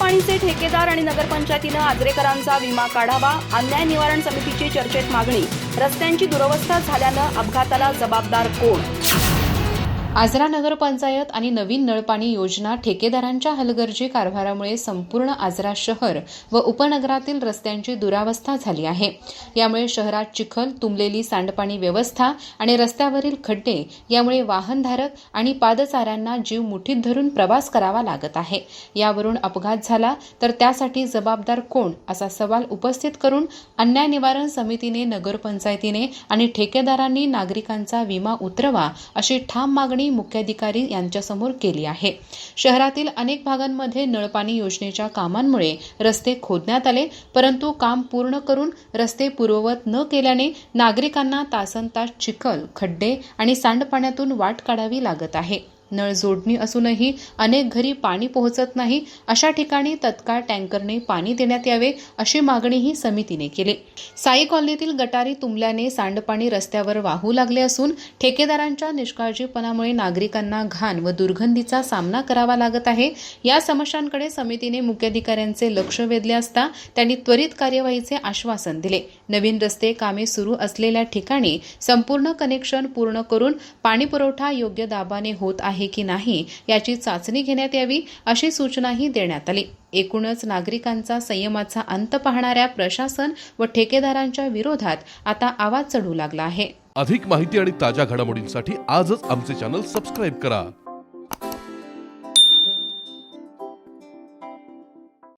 पाणीचे ठेकेदार आणि नगरपंचायतीनं आजरेकरांचा विमा काढावा अन्याय निवारण समितीची चर्चेत मागणी रस्त्यांची दुरवस्था झाल्यानं अपघाताला जबाबदार कोण? आजरा नगरपंचायत आणि नवीन नळपाणी योजना ठेकेदारांच्या हलगर्जी कारभारामुळे संपूर्ण आजरा शहर व उपनगरातील रस्त्यांची दुरावस्था झाली आहे. यामुळे शहरात चिखल तुंबलेली सांडपाणी व्यवस्था आणि रस्त्यावरील खड्डे यामुळे वाहनधारक आणि पादचाऱ्यांना जीव मुठीत धरून प्रवास करावा लागत आहे. यावरून अपघात झाला तर त्यासाठी जबाबदार कोण असा सवाल उपस्थित करून अन्याय निवारण समितीने नगरपंचायतीने आणि ठेकेदारांनी नागरिकांचा विमा उतरवा अशी ठाम मागणी मुख्याधिकारी यांच्यासमोर केली आहे. शहरातील अनेक भागांमध्ये नळपाणी योजनेच्या कामांमुळे रस्ते खोदण्यात आले परंतु काम पूर्ण करून रस्ते पूर्ववत न केल्याने नागरिकांना तासन तास चिखल खड्डे आणि सांडपाण्यातून वाट काढावी लागत आहे. नळ जोडणी असूनही अनेक घरी पाणी पोहोचत नाही. अशा ठिकाणी तत्काळ टँकरने पाणी देण्यात यावे अशी मागणीही समितीने केली. साई कॉलनीतील गटारी तुंबल्याने सांडपाणी रस्त्यावर वाहू लागले असून ठेकेदारांच्या निष्काळजीपणामुळे नागरिकांना घाण व दुर्गंधीचा सामना करावा लागत आहे. या समस्यांकडे समितीने मुख्याधिकाऱ्यांचे लक्ष वेधले असता त्यांनी त्वरित कार्यवाहीचे आश्वासन दिले. नवीन रस्ते कामे सुरू असलेल्या ठिकाणी संपूर्ण कनेक्शन पूर्ण करून पाणीपुरवठा योग्य दाबाने होत आहे. आहे की नाही याची चाचणी घेण्यात यावी अशी सूचनाही देण्यात आली. एकूणच नागरिकांचा संयमाचा अंत पाहणाऱ्या प्रशासन व ठेकेदारांच्या विरोधात आता आवाज चढू लागला आहे. अधिक माहिती आणि ताज्या घडामोडींसाठी आजच आमचे चॅनल सबस्क्राईब करा.